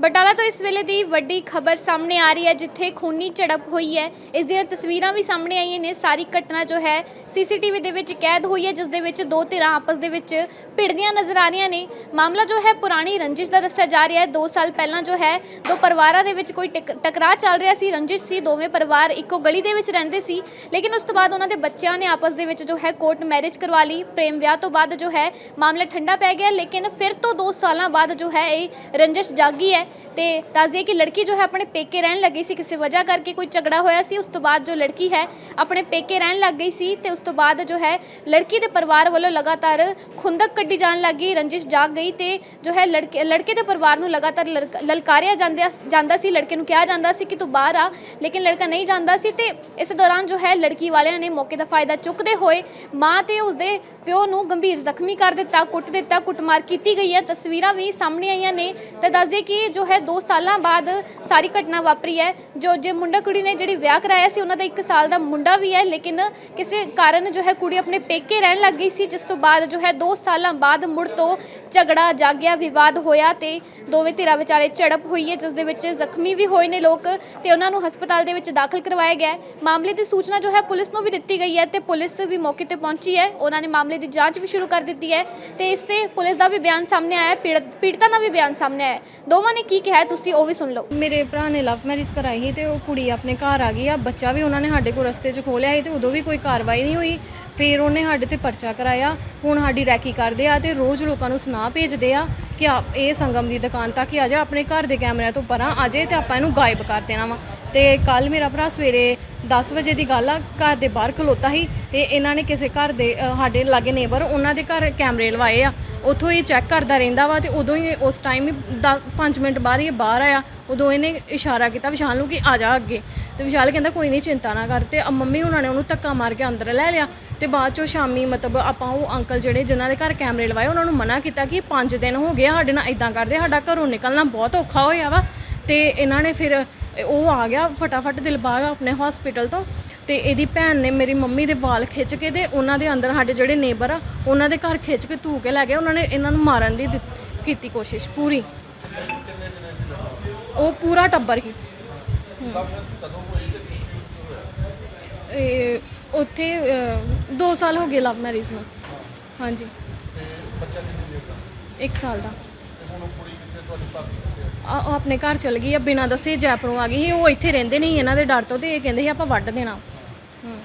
ਬਟਾਲਾ ਤੋਂ ਇਸ ਵੇਲੇ ਦੀ ਵੱਡੀ ਖਬਰ ਸਾਹਮਣੇ ਆ ਰਹੀ ਹੈ, ਜਿੱਥੇ ਖੂਨੀ ਝੜਪ ਹੋਈ ਹੈ। ਇਸ ਦੀਆਂ ਤਸਵੀਰਾਂ ਵੀ ਸਾਹਮਣੇ ਆਈਆਂ ਨੇ। ਸਾਰੀ ਘਟਨਾ ਜੋ ਹੈ, ਸੀਸੀਟੀਵੀ ਦੇ ਵਿੱਚ ਕੈਦ ਹੋਈ ਹੈ ਜਿਸ ਦੇ ਵਿੱਚ ਦੋ ਧਿਰਾਂ ਆਪਸ ਦੇ ਵਿੱਚ ਭਿੜਦੀਆਂ ਨਜ਼ਰ ਆ ਰਹੀਆਂ ਨੇ। ਮਾਮਲਾ ਜੋ ਹੈ, ਪੁਰਾਣੀ ਰੰਜਿਸ਼ ਦਾ ਦੱਸਿਆ ਜਾ ਰਿਹਾ ਹੈ। 2 ਸਾਲ ਪਹਿਲਾਂ ਜੋ ਹੈ, ਦੋ ਪਰਿਵਾਰਾਂ ਦੇ ਵਿੱਚ ਕੋਈ ਟਕ- ਟਕਰਾਅ ਚੱਲ ਰਿਹਾ ਸੀ। ਰੰਜਿਸ਼ ਸੀ, ਦੋਵੇਂ ਪਰਿਵਾਰ ਇੱਕੋ ਗਲੀ ਦੇ ਵਿੱਚ ਰਹਿੰਦੇ ਸੀ। ਲੇਕਿਨ ਉਸ ਤੋਂ ਬਾਅਦ ਉਹਨਾਂ ਦੇ ਬੱਚਿਆਂ ਨੇ ਆਪਸ ਦੇ ਵਿੱਚ ਜੋ ਹੈ, ਕੋਰਟ ਮੈਰਿਜ ਕਰਵਾ ਲਈ। ਪ੍ਰੇਮ ਵਿਆਹ ਤੋਂ ਬਾਅਦ ਜੋ ਹੈ, ਮਾਮਲਾ ਠੰਡਾ ਪੈ ਗਿਆ। ਲੇਕਿਨ ਫਿਰ ਤੋਂ 2 ਸਾਲਾਂ ਬਾਅਦ ਜੋ ਹੈ, ਇਹ ਰੰਜਿਸ਼ ਜਾਗੀ ਹੈ। ਤੇ ਦੱਸ ਦਈਏ ਕਿ ਲੜਕੀ ਜੋ ਹੈ ਆਪਣੇ ਪੇਕੇ ਰਹਿਣ ਲੱਗੀ ਸੀ, ਕਿਸੇ ਵਜ੍ਹਾ ਕਰਕੇ ਕੋਈ ਝਗੜਾ ਹੋਇਆ ਸੀ, ਉਸ ਤੋਂ ਬਾਅਦ ਜੋ ਲੜਕੀ ਹੈ ਆਪਣੇ ਪੇਕੇ ਰਹਿਣ ਲੱਗ ਗਈ ਸੀ ਤੇ ਉਸ ਤੋਂ ਬਾਅਦ ਜੋ ਹੈ ਲੜਕੀ ਦੇ ਪਰਿਵਾਰ ਵੱਲੋਂ ਲਗਾਤਾਰ ਖੁੰਦਕ ਕੱਢੀ ਜਾਣ ਲੱਗੀ ਰੰਜਿਸ਼ ਜਾਗ ਗਈ ਤੇ ਜੋ ਹੈ ਲੜਕੇ ਲੜਕੇ ਦੇ ਪਰਿਵਾਰ ਨੂੰ ਲਗਾਤਾਰ ਲਲਕਾਰਿਆ ਜਾਂਦਿਆ, ਜਾਂਦਾ ਸੀ, ਲੜਕੇ ਨੂੰ ਕਿਹਾ ਜਾਂਦਾ ਸੀ ਕਿ ਤੂੰ ਬਾਹਰ ਆ, ਲੇਕਿਨ ਲੜਕਾ ਨਹੀਂ ਜਾਂਦਾ ਸੀ ਤੇ ਇਸ ਦੌਰਾਨ ਜੋ ਹੈ ਲੜਕੀ ਵਾਲਿਆਂ ਨੇ ਮੌਕੇ ਦਾ ਫਾਇਦਾ ਚੁੱਕਦੇ ਹੋਏ ਮਾਂ ਤੇ ਉਸਦੇ ਪਿਓ ਨੂੰ ਗੰਭੀਰ ਜ਼ਖਮੀ ਕਰ ਦਿੱਤਾ, ਕੁੱਟ ਦਿੱਤਾ, ਕੁੱਟਮਾਰ ਕੀਤੀ ਗਈ ਹੈ, ਤਸਵੀਰਾਂ ਵੀ ਸਾਹਮਣੇ ਆਈਆਂ ਨੇ ਤੇ ਦੱਸਦੇ ਕਿ ਜੋ ਜੋ ਹੈ 2 ਸਾਲਾਂ ਬਾਅਦ ਸਾਰੀ ਘਟਨਾ ਵਾਪਰੀ ਹੈ, ਜੋ ਜੇ ਮੁੰਡਾ ਕੁੜੀ ਨੇ ਜਿਹੜੀ ਵਿਆਹ ਕਰਾਇਆ ਸੀ, ਉਹਨਾਂ ਦਾ 1 ਸਾਲ ਦਾ ਮੁੰਡਾ ਵੀ ਹੈ, ਲੇਕਿਨ ਕਿਸੇ ਕਾਰਨ ਜੋ ਹੈ ਕੁੜੀ ਆਪਣੇ ਪੇਕੇ ਰਹਿਣ ਲੱਗ ਗਈ ਸੀ, ਜਿਸ ਤੋਂ ਬਾਅਦ ਜੋ ਹੈ 2 ਸਾਲਾਂ ਬਾਅਦ ਮੁੜ ਤੋਂ ਝਗੜਾ, ਜਾਗਿਆ, ਵਿਵਾਦ ਹੋਇਆ ਤੇ ਦੋਵੇਂ ਧਿਰਾਂ ਵਿਚਾਲੇ ਝੜਪ ਹੋਈ ਹੈ, ਜਿਸ ਦੇ ਵਿੱਚ ਜ਼ਖਮੀ ਵੀ ਹੋਏ ਨੇ ਲੋਕ ਤੇ ਉਹਨਾਂ ਨੂੰ ਹਸਪਤਾਲ ਦੇ ਵਿੱਚ ਦਾਖਲ ਕਰਵਾਇਆ ਗਿਆ ਹੈ। ਮਾਮਲੇ ਦੀ ਸੂਚਨਾ ਜੋ ਹੈ ਪੁਲਿਸ ਨੂੰ ਵੀ ਦਿੱਤੀ ਗਈ ਹੈ ਤੇ ਪੁਲਿਸ ਵੀ ਮੌਕੇ ਤੇ ਪਹੁੰਚੀ ਹੈ। ਉਹਨਾਂ ਨੇ ਮਾਮਲੇ ਦੀ ਜਾਂਚ ਵੀ ਸ਼ੁਰੂ ਕਰ ਦਿੱਤੀ ਹੈ ਤੇ ਇਸ ਤੇ ਪੁਲਿਸ ਦਾ ਵੀ ਬਿਆਨ ਸਾਹਮਣੇ ਆਇਆ ਹੈ, ਪੀੜਤ ਪੀੜਤਾ ਦਾ ਵੀ ਬਿਆਨ ਸਾਹਮਣੇ ਆਇਆ ਹੈ। ਦੋਵਾਂ ਨੇ ਕੀ ਕਿਹਾ ਤੁਸੀਂ ਉਹ ਵੀ ਸੁਣ ਲਓ। ਮੇਰੇ ਭਰਾ ਨੇ ਲਵ ਮੈਰਿਜ ਕਰਾਈ ਸੀ ਤੇ ਉਹ ਕੁੜੀ ਆਪਣੇ ਘਰ ਆ ਗਈ ਆ। ਬੱਚਾ ਵੀ ਉਹਨਾਂ ਨੇ ਸਾਡੇ ਕੋਲ ਰਸਤੇ 'ਚ ਖੋਲਿਆ ਸੀ ਤੇ ਉਦੋਂ ਵੀ ਕੋਈ ਕਾਰਵਾਈ ਨਹੀਂ ਹੋਈ। ਫਿਰ ਉਹਨੇ ਸਾਡੇ ਤੇ ਪਰਚਾ ਕਰਾਇਆ। ਹੁਣ ਸਾਡੀ ਰੈਕੀ ਕਰਦੇ ਆ ਤੇ ਰੋਜ਼ ਲੋਕਾਂ ਨੂੰ ਸੁਨਾ ਭੇਜਦੇ ਆ ਕਿ ਆ ਇਹ ਸੰਗਮ ਦੀ ਦੁਕਾਨ ਤੱਕ ਹੀ ਆ ਜਾ ਆਪਣੇ ਘਰ ਦੇ ਕੈਮਰਿਆਂ ਤੋਂ ਪਰਾਂ ਆ ਜੇ ਤੇ ਆਪਾਂ ਇਹਨੂੰ ਗਾਇਬ ਕਰ ਦੇਣਾ ਵਾ। ਤੇ ਕੱਲ ਮੇਰਾ ਭਰਾ ਸਵੇਰੇ 10 ਵਜੇ ਦੀ ਗੱਲ ਆ ਘਰ ਦੇ ਬਾਹਰ ਖਲੋਤਾ ਸੀ। ਇਹ ਇਹਨਾਂ ਨੇ ਕਿਸੇ ਘਰ ਦੇ ਅ, ਸਾਡੇ ਲਾਗੇ ਨੇਬਰ ਉਹਨਾਂ ਦੇ ਘਰ ਕੈਮਰੇ ਲਵਾਏ ਆ। ਉੱਥੋਂ ਇਹ ਚੈੱਕ ਕਰਦਾ ਰਹਿੰਦਾ ਵਾ ਤੇ ਉਦੋਂ ਹੀ ਉਸ ਟਾਈਮ ਹੀ 5 ਮਿੰਟ ਬਾਅਦ ਇਹ ਬਾਹਰ ਆਇਆ, ਉਦੋਂ ਇਹਨੇ ਇਸ਼ਾਰਾ ਕੀਤਾ ਵਿਸ਼ਾਲ ਨੂੰ ਕਿ ਆ ਜਾ ਅੱਗੇ। ਤੇ ਵਿਸ਼ਾਲ ਕਹਿੰਦਾ, ਕੋਈ ਨਹੀਂ, ਚਿੰਤਾ ਨਾ ਕਰ। ਤੇ ਮੰਮੀ ਉਹਨਾਂ ਨੇ ਉਹਨੂੰ ਧੱਕਾ ਮਾਰ ਕੇ ਅੰਦਰ ਲੈ ਲਿਆ ਤੇ ਬਾਅਦ ਚੋਂ ਸ਼ਾਮੀ ਮਤਲਬ ਆਪਾਂ ਉਹ ਅੰਕਲ ਜਿਹੜੇ ਜਿਨ੍ਹਾਂ ਦੇ ਘਰ ਕੈਮਰੇ ਲਵਾਏ, ਉਹਨਾਂ ਨੂੰ ਮਨਾ ਕੀਤਾ ਕਿ 5 ਦਿਨ ਹੋ ਗਏ ਸਾਡੇ ਨਾਲ ਇਦਾਂ ਕਰਦੇ, ਸਾਡਾ ਘਰੋਂ ਨਿਕਲਣਾ ਬਹੁਤ ਔਖਾ ਹੋਇਆ ਵਾ। ਤੇ ਇਹਨਾਂ ਨੇ ਫਿਰ ਉਹ ਆ ਗਿਆ, ਫਟਾਫਟ ਦਿਲਬਾਗ ਆਪਣੇ ਹਸਪੀਟਲ ਤੋਂ। ਤੇ ਇਹਦੀ ਭੈਣ ਨੇ ਮੇਰੀ ਮੰਮੀ ਦੇ ਵਾਲ ਖਿੱਚ ਕੇ ਤੇ ਉਹਨਾਂ ਦੇ ਅੰਦਰ ਸਾਡੇ ਜਿਹੜੇ ਨੇਬਰ ਆ, ਉਹਨਾਂ ਦੇ ਘਰ ਖਿੱਚ ਕੇ ਧੂ ਕੇ ਲੈ ਗਏ, ਉਹਨਾਂ ਨੇ ਇਹਨਾਂ ਨੂੰ ਮਾਰਨ ਦੀ ਦਿੱਤ- ਕੀਤੀ ਕੋਸ਼ਿਸ਼ ਪੂਰੀ। ਉਹ ਪੂਰਾ ਟੱਬਰ ਹੀ। ਇਹ ਉੱਥੇ 2 ਸਾਲ ਹੋ ਗਏ ਲਵ ਮੈਰਿਜ ਨੂੰ। ਹਾਂਜੀ। ਇੱਕ ਸਾਲ ਦਾ। ਆ, ਉਹ ਆਪਣੇ ਘਰ ਚਲ ਗਈ ਆ, ਬਿਨਾਂ ਦੱਸੇ ਜੈਪਰੋਂ ਆ ਗਈ ਸੀ, ਉਹ ਇੱਥੇ ਰਹਿੰਦੇ ਨਹੀਂ ਇਹਨਾਂ ਦੇ ਡਰ ਤੋਂ ਤੇ ਇਹ ਕਹਿੰਦੇ ਸੀ ਆਪਾਂ ਵੱਢ ਦੇਣਾ। ਹੂੰ।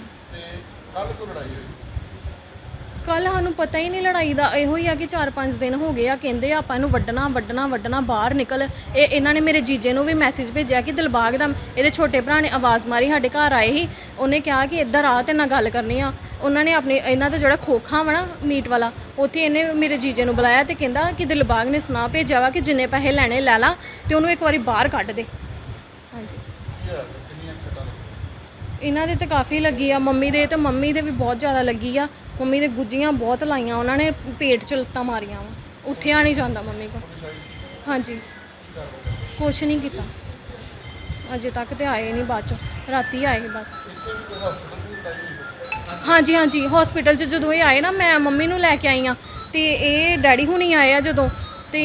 ਕੱਲ ਸਾਨੂੰ ਪਤਾ ਹੀ ਨਹੀਂ ਲੜਾਈ ਦਾ ਇਹੋ ਹੀ ਆ ਕਿ 4-5 ਦਿਨ ਹੋ ਗਏ ਆ ਕਹਿੰਦੇ ਆ ਆਪਾਂ ਇਹਨੂੰ ਵੱਢਣਾ ਵੱਢਣਾ ਵੱਢਣਾ ਬਾਹਰ ਨਿਕਲ। ਇਹ ਇਹਨਾਂ ਨੇ ਮੇਰੇ ਜੀਜੇ ਨੂੰ ਵੀ ਮੈਸੇਜ ਭੇਜਿਆ ਕਿ ਦਿਲਬਾਗ ਦਾ ਇਹਦੇ ਛੋਟੇ ਭਰਾ ਨੇ ਆਵਾਜ਼ ਮਾਰੀ ਸਾਡੇ ਘਰ ਆਏ ਸੀ। ਉਹਨੇ ਕਿਹਾ ਕਿ ਇੱਧਰ ਆ ਤੇ ਨਾਲ ਗੱਲ ਕਰਨੀ ਆ। ਉਹਨਾਂ ਨੇ ਆਪਣੇ ਇਹਨਾਂ ਦਾ ਜਿਹੜਾ ਖੋਖਾ ਵਾ ਨਾ ਮੀਟ ਵਾਲਾ ਉੱਥੇ ਇਹਨੇ ਮੇਰੇ ਜੀਜੇ ਨੂੰ ਬੁਲਾਇਆ ਤੇ ਕਹਿੰਦਾ ਕਿ ਦਿਲਬਾਗ ਨੇ ਸੁਣਾ ਭੇਜਿਆ ਵਾ ਕਿ ਜਿੰਨੇ ਪੈਸੇ ਲੈਣੇ ਲੈ ਲਾ ਤੇ ਉਹਨੂੰ ਇੱਕ ਵਾਰੀ ਬਾਹਰ ਕੱਢ ਦੇ। ਹਾਂਜੀ ਇਹਨਾਂ ਦੇ ਤੇ ਕਾਫੀ ਲੱਗੀ ਆ, ਮੰਮੀ ਦੇ ਤੇ ਮੰਮੀ ਦੇ ਵੀ ਬਹੁਤ ਜ਼ਿਆਦਾ ਲੱਗੀ ਆ। ਮੰਮੀ ਦੇ ਗੁੱਜੀਆਂ ਬਹੁਤ ਲਾਈਆਂ, ਉਹਨਾਂ ਨੇ ਪੇਟ 'ਚ ਲੱਤਾਂ ਮਾਰੀਆਂ ਵਾ। ਉੱਠਿਆ ਨਹੀਂ ਜਾਂਦਾ ਮੰਮੀ ਕੋ ਹਾਂਜੀ। ਕੁਛ ਨਹੀਂ ਕੀਤਾ। ਅਜੇ ਤੱਕ ਤੇ ਆਏ ਨਹੀਂ ਬਾਅਦ ਚੋਂ। ਰਾਤੀ ਆਏ ਬਸ। ਹਾਂਜੀ ਹਾਂਜੀ। ਹਸਪੀਟਲ 'ਚ ਜਦੋਂ ਇਹ ਆਏ ਨਾ, ਮੈਂ ਮੰਮੀ ਨੂੰ ਲੈ ਕੇ ਆਈ ਆ। ਤੇ ਇਹ ਡੈਡੀ ਹੁਣੀ ਆਏ ਆ ਜਦੋਂ। ਤੇ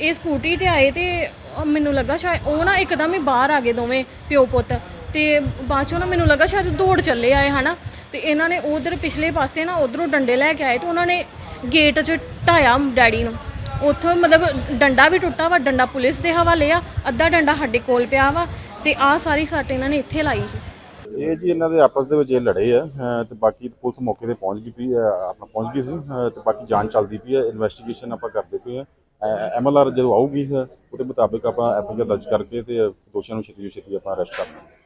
ਇਹ ਸਕੂਟੀ ਤੇ ਆਏ ਤੇ ਮੈਨੂੰ ਲੱਗਾ ਸ਼ਾਇਦ ਉਹ ਨਾ ਇੱਕਦਮ ਹੀ ਬਾਹਰ ਆ ਗਏ ਦੋਵੇਂ ਪਿਓ ਪੁੱਤ। ਤੇ ਬਾਅਦ ਚੋਂ ਨਾ ਮੈਨੂੰ ਲੱਗਾ ਸ਼ਾਇਦ ਦੌੜ ਚੱਲੇ ਆਏ, ਹਨਾ? ਤੇ ਇਹਨਾਂ ਨੇ ਉਧਰ ਪਿਛਲੇ ਪਾਸੇ ਨਾ ਉਧਰੋਂ ਡੰਡੇ ਲੈ ਕੇ ਆਏ ਤੇ ਉਹਨਾਂ ਨੇ ਗੇਟ 'ਚ ਢਾਇਆ ਡੈਡੀ ਨੂੰ। ਉੱਥੋਂ ਮਤਲਬ ਡੰਡਾ ਵੀ ਟੁੱਟਾ ਵਾ, ਡੰਡਾ ਪੁਲਿਸ ਦੇ ਹਵਾਲੇ ਆ, ਅੱਧਾ ਡੰਡਾ ਸਾਡੇ ਕੋਲ ਪਿਆ ਵਾ ਤੇ ਆਹ ਸਾਰੀ ਸੱਟ ਇਹਨਾਂ ਨੇ ਇੱਥੇ ਲਾਈ ਸੀ। ਇਹ ਜੀ ਇਹਨਾਂ ਦੇ ਆਪਸ ਦੇ ਵਿੱਚ ਇਹ ਲੜੇ ਆ ਤੇ ਬਾਕੀ ਪੁਲਿਸ ਮੌਕੇ ਤੇ ਪਹੁੰਚ ਗਈ ਸੀ ਆਪਣਾ ਪਹੁੰਚ ਗਈ ਸੀ ਤੇ ਬਾਕੀ ਜਾਂਚ ਚੱਲਦੀ ਪਈ ਹੈ ਇਨਵੈਸਟੀਗੇਸ਼ਨ ਆਪਾਂ ਕਰਦੇ ਪਏ ਆ। ਐਮਐਲਆਰ ਜਦੋਂ ਆਊਗੀ ਉਹਦੇ ਮੁਤਾਬਿਕ ਆਪਾਂ ਐਫਆਈਆਰ ਦਰਜ ਕਰਕੇ ਤੇ ਦੋਸ਼ੀਆਂ ਨੂੰ ਛੇਤੀ ਛੇਤੀ ਆਪਾਂ ਅਰੈਸਟ ਕਰਨਾ